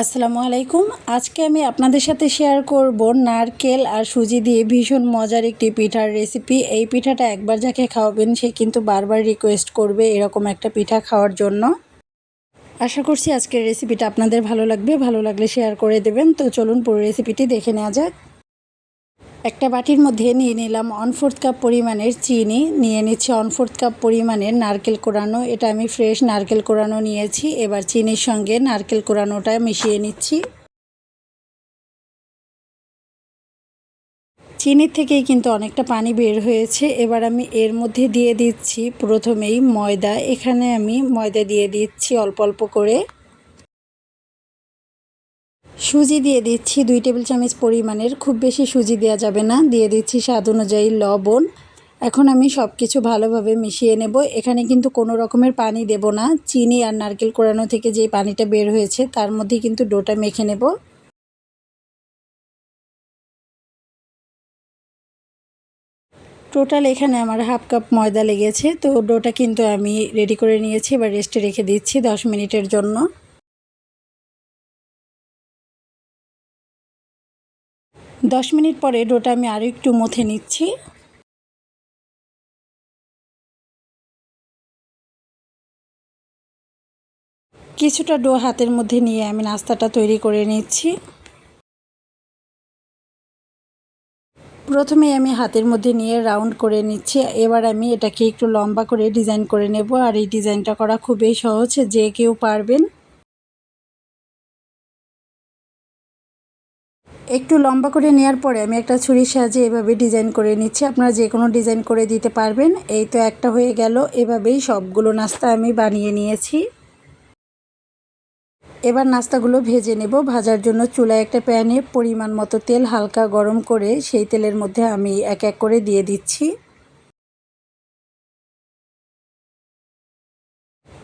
আসসালামু আলাইকুম। আজকে আমি আপনাদের সাথে শেয়ার করব নারকেল আর সুজি দিয়ে ভীষণ মজার একটি পিঠার রেসিপি এই পিঠাটা একবার যাকে খাওয়াবেন, সে কিন্তু বারবার রিকোয়েস্ট করবে এরকম একটা পিঠা খাওয়ার জন্য। আশা করছি আজকের রেসিপিটা আপনাদের ভালো লাগবে। ভালো লাগলে শেয়ার করে দেবেন। তো চলুন পুরো রেসিপিটি দেখে নেওয়া যাক। একটা বাটির মধ্যে নিয়ে নিলাম ওয়ান ফোর্থ কাপ পরিমাণের চিনি, নিয়ে নিচ্ছি ওয়ান ফোর্থ কাপ পরিমাণের নারকেল কোরানো। এটা আমি ফ্রেশ নারকেল কোরানো নিয়েছি। এবার চিনির সঙ্গে নারকেল কোরানোটা মিশিয়ে নিচ্ছি। চিনির থেকেই কিন্তু অনেকটা পানি বের হয়েছে। এবার আমি এর মধ্যে দিয়ে দিচ্ছি প্রথমেই ময়দা। এখানে আমি ময়দা দিয়ে দিচ্ছি অল্প অল্প করে। সুজি দিয়ে দিচ্ছি দুই টেবিল চামচ পরিমাণের। খুব বেশি সুজি দেওয়া যাবে না। দিয়ে দিচ্ছি স্বাদ অনুযায়ী লবণ। এখন আমি সব কিছু ভালোভাবে মিশিয়ে নেব। এখানে কিন্তু কোনো রকমের পানি দেব না। চিনি আর নারকেল কোরানো থেকে যে পানিটা বের হয়েছে, তার মধ্যে কিন্তু ডোটা মেখে নেব। টোটাল এখানে আমার হাফ কাপ ময়দা লেগেছে। তো ডোটা কিন্তু আমি রেডি করে নিয়েছি। এবার রেস্টে রেখে দিচ্ছি দশ মিনিটের জন্য। দশ মিনিট পরে ডোটা আমি আরও একটু মথে নিচ্ছি। কিছুটা ডো হাতের মধ্যে নিয়ে আমি নাস্তাটা তৈরি করে নিচ্ছি। প্রথমে আমি হাতের মধ্যে নিয়ে রাউন্ড করে নিচ্ছি। এবার আমি এটাকে একটু লম্বা করে ডিজাইন করে নেব। আর এই ডিজাইনটা করা খুবই সহজ, যে কেউ পারবেন। একটু লম্বা করে নেওয়ার পরে আমি একটা ছুরির সাহায্যে এভাবে ডিজাইন করে নিচ্ছি। আপনারা যে কোনো ডিজাইন করে দিতে পারবেন। এই তো একটা হয়ে গেল। এভাবেই সবগুলো নাস্তা আমি বানিয়ে নিয়েছি। এবার নাস্তাগুলো ভেজে নেব। ভাজার জন্য চুলায় একটা প্যানে পরিমাণ মতো তেল হালকা গরম করে সেই তেলের মধ্যে আমি এক এক করে দিয়ে দিচ্ছি।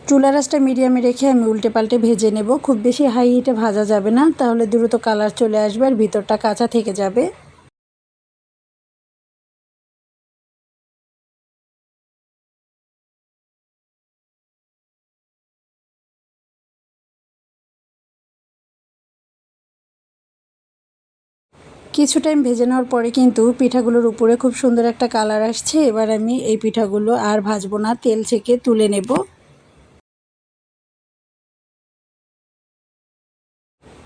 চুলা রাসটা মিডিয়ামে রেখে আমি উল্টে পাল্টে ভেজে নেব। খুব বেশি হাই হিটে ভাজা যাবে না, তাহলে দ্রুত কালার চলে আসবে আর ভিতরটা কাঁচা থেকে যাবে। কিছু টাইম ভেজে নেওয়ার পরে কিন্তু পিঠাগুলোর উপরে খুব সুন্দর একটা কালার আসছে। এবার আমি এই পিঠাগুলো আর ভাজবো না, তেল থেকে তুলে নেব।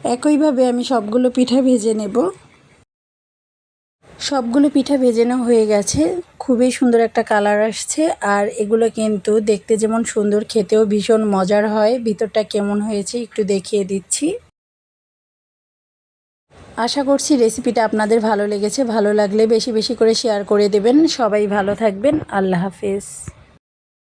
একইভাবে আমি সবগুলো পিঠা ভেজে নেব। সবগুলো পিঠা ভেজে নেওয়া হয়ে গেছে। খুবই সুন্দর একটা কালার আসছে আর এগুলো কিন্তু দেখতে যেমন সুন্দর, খেতেও ভীষণ মজার হয়। ভিতরটা কেমন হয়েছে একটু দেখিয়ে দিচ্ছি। আশা করছি রেসিপিটা আপনাদের ভালো লেগেছে। ভালো লাগলে বেশি বেশি করে শেয়ার করে দেবেন। সবাই ভালো থাকবেন। আল্লাহ হাফেজ।